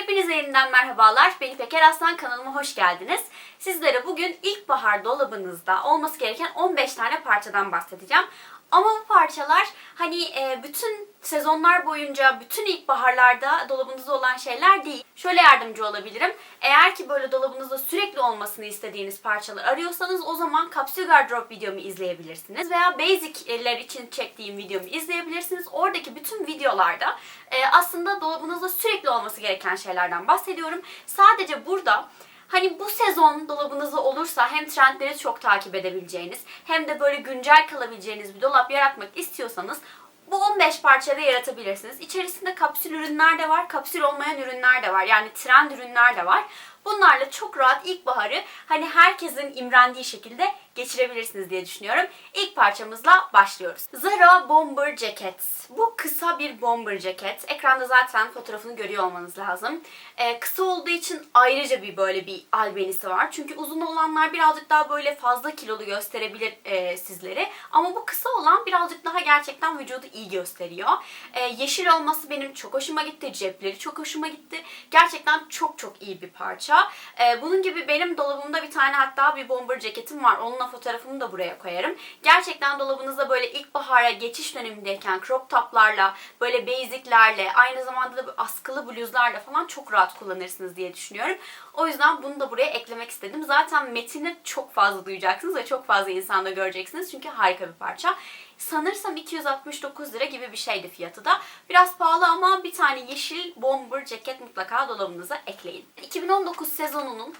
Hepinize yeniden merhabalar. Ben İpek Eraslan kanalıma hoş geldiniz. Sizlere bugün ilkbahar dolabınızda olması gereken 15 tane parçadan bahsedeceğim. Ama bu parçalar hani e, bütün sezonlar boyunca, bütün ilkbaharlarda dolabınızda olan şeyler değil. Şöyle yardımcı olabilirim. Eğer ki böyle dolabınızda sürekli olmasını istediğiniz parçalar arıyorsanız o zaman kapsül gardırop videomu izleyebilirsiniz. Veya basic'ler için çektiğim videomu izleyebilirsiniz. Oradaki bütün videolarda e, aslında dolabınızda sürekli olması gereken şeylerden bahsediyorum. Sadece burada Hani bu sezon dolabınızda olursa hem trendleri çok takip edebileceğiniz hem de böyle güncel kalabileceğiniz bir dolap yaratmak istiyorsanız bu 15 parçada yaratabilirsiniz. İçerisinde kapsül ürünler de var, kapsül olmayan ürünler de var. Yani trend ürünler de var. Bunlarla çok rahat ilkbaharı hani herkesin imrendiği şekilde geçirebilirsiniz diye düşünüyorum. İlk parçamızla başlıyoruz. Zara Bomber Jacket. Bu kısa bir bomber ceket. Ekranda zaten fotoğrafını görüyor olmanız lazım. Ee, kısa olduğu için ayrıca bir böyle bir albenisi var. Çünkü uzun olanlar birazcık daha böyle fazla kilolu gösterebilir e, sizleri. Ama bu kısa olan birazcık daha gerçekten vücudu iyi gösteriyor. Ee, yeşil olması benim çok hoşuma gitti. Cepleri çok hoşuma gitti. Gerçekten çok çok iyi bir parça. Ee, bunun gibi benim dolabımda bir tane hatta bir bomber ceketim var. Onunla fotoğrafımı da buraya koyarım. Gerçekten dolabınızda böyle ilkbahara geçiş dönemindeyken crop toplarla, böyle basiclerle, aynı zamanda da askılı bluzlarla falan çok rahat kullanırsınız diye düşünüyorum. O yüzden bunu da buraya eklemek istedim. Zaten metini çok fazla duyacaksınız ve çok fazla insanda göreceksiniz. Çünkü harika bir parça. Sanırsam 269 lira gibi bir şeydi fiyatı da. Biraz pahalı ama bir tane yeşil bomber ceket mutlaka dolabınıza ekleyin. 2019 sezonunun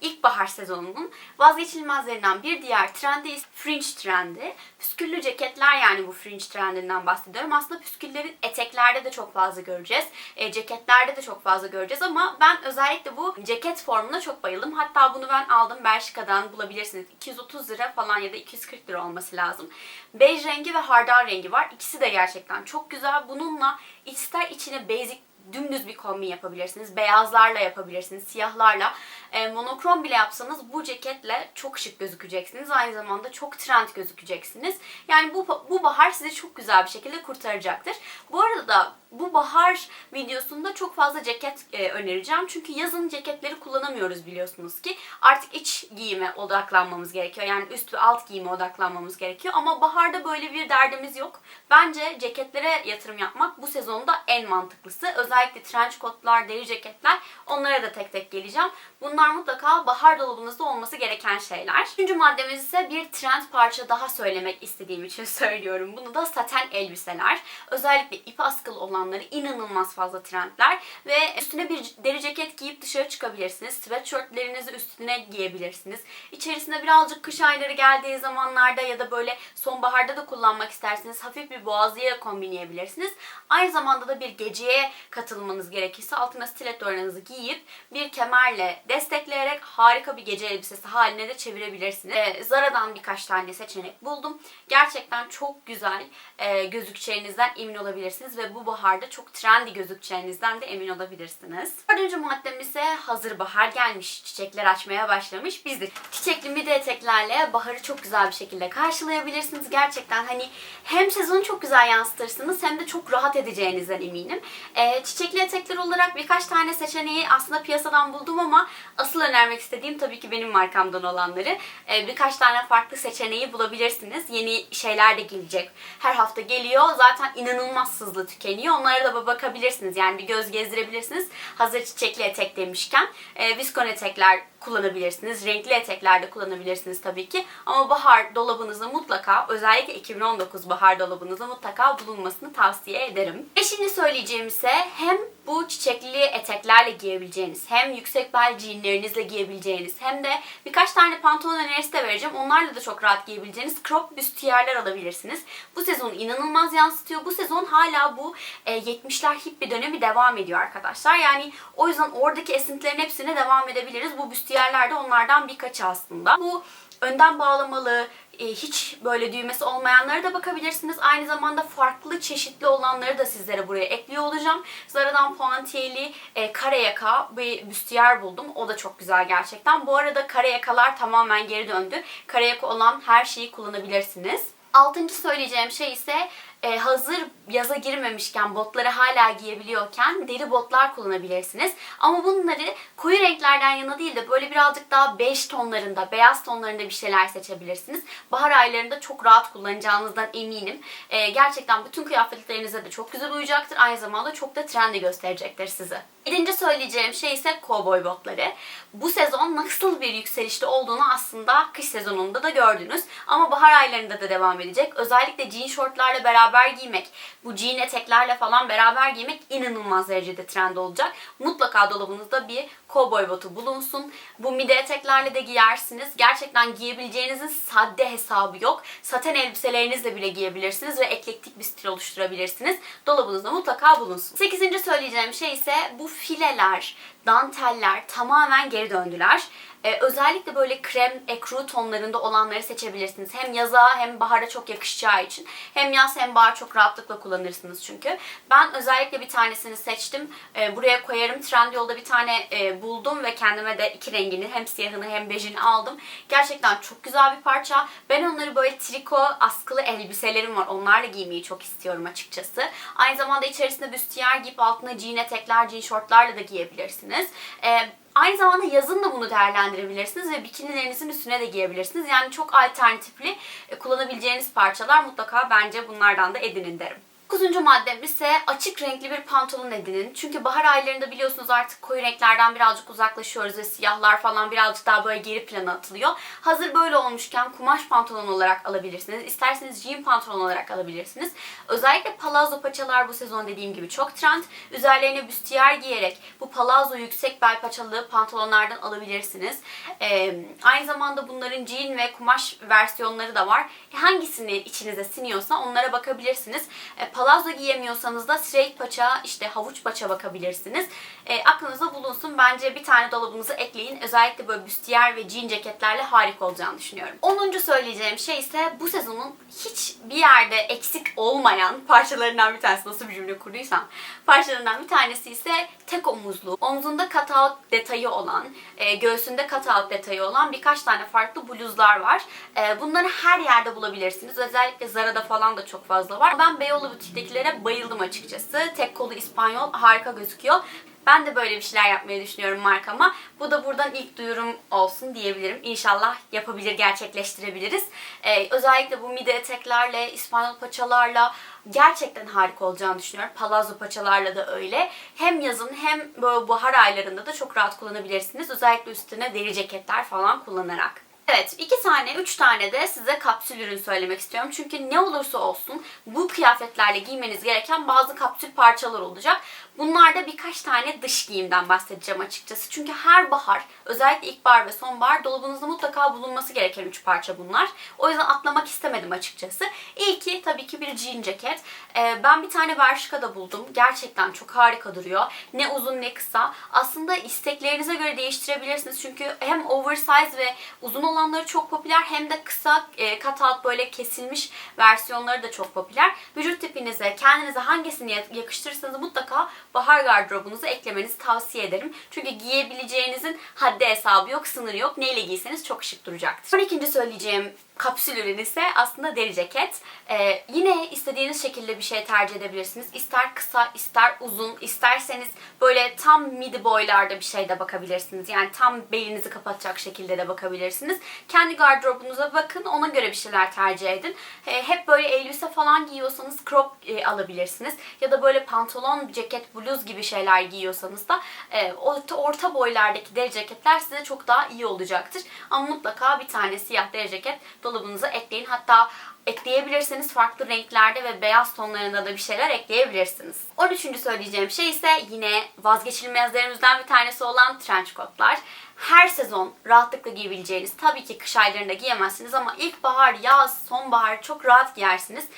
ilkbahar sezonunun vazgeçilmezlerinden bir diğer trendi ise fringe trendi. Püsküllü ceketler yani bu fringe trendinden bahsediyorum. Aslında püsküllerin eteklerde de çok fazla göreceğiz. E, ceketlerde de çok fazla göreceğiz ama ben özellikle bu ceket formuna çok bayıldım. Hatta bunu ben aldım Bershka'dan bulabilirsiniz. 230 lira falan ya da 240 lira olması lazım. Bej rengi ve hardal rengi var. İkisi de gerçekten çok güzel. Bununla ister içine basic dümdüz bir kombin yapabilirsiniz. Beyazlarla yapabilirsiniz, siyahlarla. E, monokrom bile yapsanız bu ceketle çok şık gözükeceksiniz. Aynı zamanda çok trend gözükeceksiniz. Yani bu, bu bahar sizi çok güzel bir şekilde kurtaracaktır. Bu arada da bu bahar videosunda çok fazla ceket e, önereceğim. Çünkü yazın ceketleri kullanamıyoruz biliyorsunuz ki. Artık iç giyime odaklanmamız gerekiyor. Yani üst ve alt giyime odaklanmamız gerekiyor. Ama baharda böyle bir derdimiz yok. Bence ceketlere yatırım yapmak bu sezonda en mantıklısı. Özellikle trench coatlar, deri ceketler onlara da tek tek geleceğim. Bunlar mutlaka bahar dolabınızda olması gereken şeyler. Üçüncü maddemiz ise bir trend parça daha söylemek istediğim için söylüyorum. Bunu da saten elbiseler. Özellikle ip askılı olanları inanılmaz fazla trendler. Ve üstüne bir deri ceket giyip dışarı çıkabilirsiniz. Sweatshirtlerinizi üstüne giyebilirsiniz. İçerisinde birazcık kış ayları geldiği zamanlarda ya da böyle sonbaharda da kullanmak isterseniz hafif bir boğazlıya kombinleyebilirsiniz. Aynı zamanda da bir geceye katılmanız gerekirse altına stilettolarınızı giyip bir kemerle destekleyerek harika bir gece elbisesi haline de çevirebilirsiniz. Ee, Zara'dan birkaç tane seçenek buldum. Gerçekten çok güzel e, gözükeceğinizden emin olabilirsiniz ve bu baharda çok trendy gözükeceğinizden de emin olabilirsiniz. Dördüncü maddem ise hazır bahar gelmiş. Çiçekler açmaya başlamış. Biz de çiçekli midi eteklerle baharı çok güzel bir şekilde karşılayabilirsiniz. Gerçekten hani hem sezonu çok güzel yansıtırsınız hem de çok rahat edeceğinizden eminim. Ee, çiçekli etekler olarak birkaç tane seçeneği aslında piyasadan buldum ama asıl önermek istediğim tabii ki benim markamdan olanları. Ee, birkaç tane farklı seçeneği bulabilirsiniz. Yeni şeyler de gelecek. Her hafta geliyor. Zaten inanılmaz hızlı tükeniyor. Onlara da bakabilirsiniz. Yani bir göz gezdirebilirsiniz. Hazır çiçekli etek demişken. E, viskon etekler kullanabilirsiniz. Renkli etekler de kullanabilirsiniz tabii ki. Ama bahar dolabınızda mutlaka özellikle 2019 bahar dolabınızda mutlaka bulunmasını tavsiye ederim. Ve şimdi söyleyeceğim ise hem bu çiçekli eteklerle giyebileceğiniz hem yüksek bel jeanlerinizle giyebileceğiniz hem de birkaç tane pantolon önerisi de vereceğim. Onlarla da çok rahat giyebileceğiniz crop büstiyerler alabilirsiniz. Bu sezon inanılmaz yansıtıyor. Bu sezon hala bu e, 70'ler hippie dönemi devam ediyor arkadaşlar. Yani o yüzden oradaki esintilerin hepsine devam edebiliriz. Bu büstiyerler de onlardan birkaçı aslında. Bu önden bağlamalı, e, hiç böyle düğmesi olmayanlara da bakabilirsiniz. Aynı zamanda farklı çeşitli olanları da sizlere buraya ekliyor olacağım. Zara'dan puantiyeli e, kare yaka bir büstiyer buldum. O da çok güzel gerçekten. Bu arada kare yakalar tamamen geri döndü. Kare yaka olan her şeyi kullanabilirsiniz. Altıncı söyleyeceğim şey ise e, hazır yaza girmemişken botları hala giyebiliyorken deri botlar kullanabilirsiniz. Ama bunları koyu renklerden yana değil de böyle birazcık daha bej tonlarında, beyaz tonlarında bir şeyler seçebilirsiniz. Bahar aylarında çok rahat kullanacağınızdan eminim. Ee, gerçekten bütün kıyafetlerinize de çok güzel uyacaktır. Aynı zamanda çok da trendy gösterecektir sizi. Birinci söyleyeceğim şey ise kovboy botları. Bu sezon nasıl bir yükselişte olduğunu aslında kış sezonunda da gördünüz. Ama bahar aylarında da devam edecek. Özellikle jean şortlarla beraber giymek, bu jean eteklerle falan beraber giymek inanılmaz derecede trend olacak. Mutlaka dolabınızda bir kovboy botu bulunsun. Bu mide eteklerle de giyersiniz. Gerçekten giyebileceğinizin sadde hesabı yok. Saten elbiselerinizle bile giyebilirsiniz ve eklektik bir stil oluşturabilirsiniz. Dolabınızda mutlaka bulunsun. Sekizinci söyleyeceğim şey ise bu fileler, danteller tamamen geri döndüler. Ee, özellikle böyle krem, ekru tonlarında olanları seçebilirsiniz. Hem yaza hem bahara çok yakışacağı için. Hem yaz hem bahar çok rahatlıkla kullanırsınız çünkü. Ben özellikle bir tanesini seçtim. Ee, buraya koyarım. Trendyol'da bir tane e, buldum ve kendime de iki rengini hem siyahını hem bejini aldım. Gerçekten çok güzel bir parça. Ben onları böyle triko askılı elbiselerim var. Onlarla giymeyi çok istiyorum açıkçası. Aynı zamanda içerisinde büstiyer giyip altına jean etekler, jean şortlarla da giyebilirsiniz. Ee, Aynı zamanda yazın da bunu değerlendirebilirsiniz ve bikinilerinizin üstüne de giyebilirsiniz. Yani çok alternatifli e, kullanabileceğiniz parçalar mutlaka bence bunlardan da edinin derim. Dokuzuncu maddem ise açık renkli bir pantolon edinin. Çünkü bahar aylarında biliyorsunuz artık koyu renklerden birazcık uzaklaşıyoruz ve siyahlar falan birazcık daha böyle geri plana atılıyor. Hazır böyle olmuşken kumaş pantolon olarak alabilirsiniz. İsterseniz jean pantolon olarak alabilirsiniz. Özellikle palazzo paçalar bu sezon dediğim gibi çok trend. Üzerlerine büstiyer giyerek bu palazzo yüksek bel paçalı pantolonlardan alabilirsiniz. Ee, aynı zamanda bunların jean ve kumaş versiyonları da var. Hangisini içinize siniyorsa onlara bakabilirsiniz. Ee, palazzo giyemiyorsanız da straight paça, işte havuç paça bakabilirsiniz. E, aklınızda bulunsun. Bence bir tane dolabınıza ekleyin. Özellikle böyle büstiyer ve jean ceketlerle harika olacağını düşünüyorum. 10. söyleyeceğim şey ise bu sezonun hiç bir yerde eksik olmayan parçalarından bir tanesi. Nasıl bir cümle kurduysam. Parçalarından bir tanesi ise tek omuzlu. Omzunda cutout detayı olan, e, göğsünde cutout detayı olan birkaç tane farklı bluzlar var. E, bunları her yerde bulabilirsiniz. Özellikle Zara'da falan da çok fazla var. Ben Beyoğlu butiktekilere bayıldım açıkçası. Tek kolu İspanyol harika gözüküyor. Ben de böyle bir şeyler yapmayı düşünüyorum markama. Bu da buradan ilk duyurum olsun diyebilirim. İnşallah yapabilir, gerçekleştirebiliriz. Ee, özellikle bu mide eteklerle, İspanyol paçalarla gerçekten harika olacağını düşünüyorum. Palazzo paçalarla da öyle. Hem yazın hem böyle bahar aylarında da çok rahat kullanabilirsiniz. Özellikle üstüne deri ceketler falan kullanarak. Evet, iki tane, üç tane de size kapsül ürün söylemek istiyorum. Çünkü ne olursa olsun bu kıyafetlerle giymeniz gereken bazı kapsül parçalar olacak. Bunlarda birkaç tane dış giyimden bahsedeceğim açıkçası. Çünkü her bahar, özellikle ilkbahar ve sonbahar dolabınızda mutlaka bulunması gereken üç parça bunlar. O yüzden atlamak istemedim açıkçası. İlki tabii ki bir jean ceket. Ee, ben bir tane Bershka'da buldum. Gerçekten çok harika duruyor. Ne uzun ne kısa. Aslında isteklerinize göre değiştirebilirsiniz. Çünkü hem oversize ve uzun olanları çok popüler hem de kısa e, cut out böyle kesilmiş versiyonları da çok popüler. Vücut tipinize, kendinize hangisini yakıştırırsanız mutlaka bahar gardırobunuza eklemenizi tavsiye ederim. Çünkü giyebileceğinizin haddi hesabı yok, sınırı yok. Neyle giyseniz çok şık duracaktır. 12. söyleyeceğim kapsül ürün ise aslında deri ceket. Ee, yine istediğiniz şekilde bir şey tercih edebilirsiniz. İster kısa, ister uzun, isterseniz böyle tam midi boylarda bir şey de bakabilirsiniz. Yani tam belinizi kapatacak şekilde de bakabilirsiniz. Kendi gardırobunuza bakın, ona göre bir şeyler tercih edin. Ee, hep böyle elbise falan giyiyorsanız crop e, alabilirsiniz. Ya da böyle pantolon, ceket, bluz gibi şeyler giyiyorsanız da e, orta, boylardaki deri ceketler size çok daha iyi olacaktır. Ama mutlaka bir tane siyah deri ceket dolabınıza ekleyin. Hatta ekleyebilirseniz farklı renklerde ve beyaz tonlarında da bir şeyler ekleyebilirsiniz. 13. söyleyeceğim şey ise yine vazgeçilmezlerimizden bir tanesi olan trench coatlar. Her sezon rahatlıkla giyebileceğiniz, tabii ki kış aylarında giyemezsiniz ama ilkbahar, yaz, sonbahar çok rahat giyersiniz.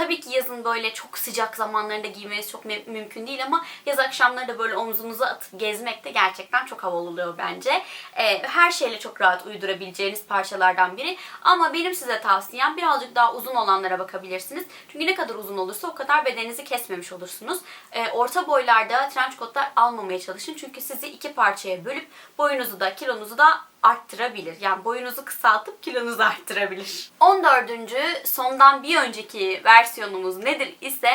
Tabii ki yazın böyle çok sıcak zamanlarında giymeniz çok mü- mümkün değil ama yaz akşamları da böyle omzunuza atıp gezmek de gerçekten çok havalı oluyor bence. Ee, her şeyle çok rahat uydurabileceğiniz parçalardan biri. Ama benim size tavsiyem birazcık daha uzun olanlara bakabilirsiniz. Çünkü ne kadar uzun olursa o kadar bedeninizi kesmemiş olursunuz. Ee, orta boylarda trench coatlar almamaya çalışın. Çünkü sizi iki parçaya bölüp boyunuzu da kilonuzu da arttırabilir. Yani boyunuzu kısaltıp kilonuzu arttırabilir. 14. sondan bir önceki versiyonumuz nedir ise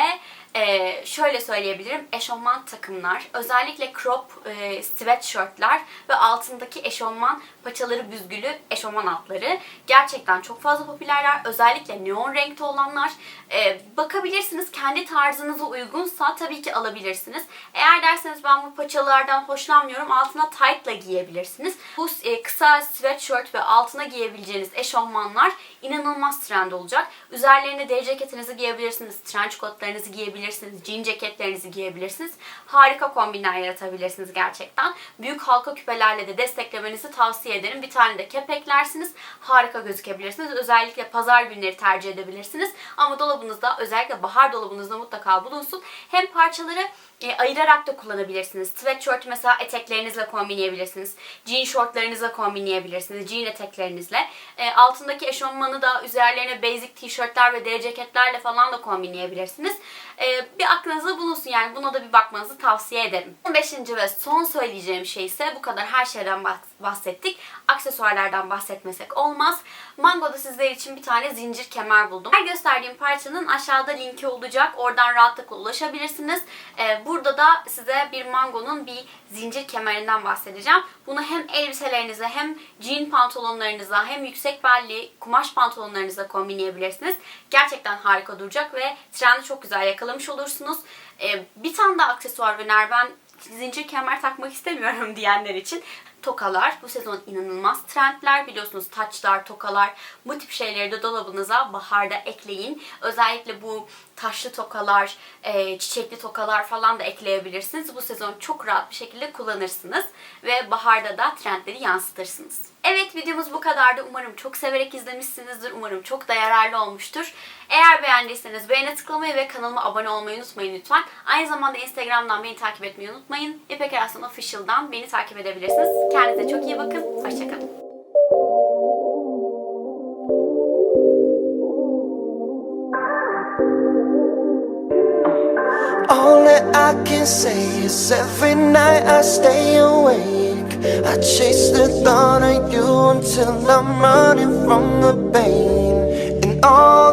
Ee, şöyle söyleyebilirim. Eşofman takımlar, özellikle crop e, sweatshirtler ve altındaki eşofman paçaları büzgülü eşofman altları gerçekten çok fazla popülerler. Özellikle neon renkte olanlar. Ee, bakabilirsiniz kendi tarzınıza uygunsa tabii ki alabilirsiniz. Eğer derseniz ben bu paçalardan hoşlanmıyorum altına tight'la giyebilirsiniz. Bu e, kısa sweatshirt ve altına giyebileceğiniz eşofmanlar inanılmaz trend olacak. Üzerlerine deri ceketinizi giyebilirsiniz, trench coatlarınızı giyebilirsiniz, jean ceketlerinizi giyebilirsiniz. Harika kombinler yaratabilirsiniz gerçekten. Büyük halka küpelerle de desteklemenizi tavsiye ederim. Bir tane de kepeklersiniz. Harika gözükebilirsiniz. Özellikle pazar günleri tercih edebilirsiniz. Ama dolabınızda özellikle bahar dolabınızda mutlaka bulunsun. Hem parçaları e, ayırarak da kullanabilirsiniz. Sweatshirt mesela eteklerinizle kombinleyebilirsiniz. Jean şortlarınızla kombinleyebilirsiniz. Jean eteklerinizle. E, altındaki eşofmanı da üzerlerine basic tişörtler ve deri ceketlerle falan da kombinleyebilirsiniz. E, bir aklınızda bulunsun yani buna da bir bakmanızı tavsiye ederim. 15. ve son söyleyeceğim şey ise bu kadar her şeyden bahs- bahsettik. Aksesuarlardan bahsetmesek olmaz. Mango'da sizler için bir tane zincir kemer buldum. Her gösterdiğim parçanın aşağıda linki olacak. Oradan rahatlıkla ulaşabilirsiniz. Ee, burada da size bir Mango'nun bir zincir kemerinden bahsedeceğim. Bunu hem elbiselerinize hem jean pantolonlarınıza hem yüksek belli kumaş pantolonlarınıza kombinleyebilirsiniz. Gerçekten harika duracak ve trendi çok güzel yakalamış olursunuz. Ee, bir tane daha aksesuar öner ben zincir kemer takmak istemiyorum diyenler için tokalar. Bu sezon inanılmaz trendler. Biliyorsunuz taçlar, tokalar bu tip şeyleri de dolabınıza baharda ekleyin. Özellikle bu taşlı tokalar, e, çiçekli tokalar falan da ekleyebilirsiniz. Bu sezon çok rahat bir şekilde kullanırsınız. Ve baharda da trendleri yansıtırsınız. Evet videomuz bu kadardı. Umarım çok severek izlemişsinizdir. Umarım çok da yararlı olmuştur. Eğer beğendiyseniz beğene tıklamayı ve kanalıma abone olmayı unutmayın lütfen. Aynı zamanda Instagram'dan beni takip etmeyi unutmayın. İpek Eraslan Official'dan beni takip edebilirsiniz. Kendinize çok iyi bakın. Hoşçakalın. I can say is every night I stay awake. I chase the thought of you until I'm running from the pain. And all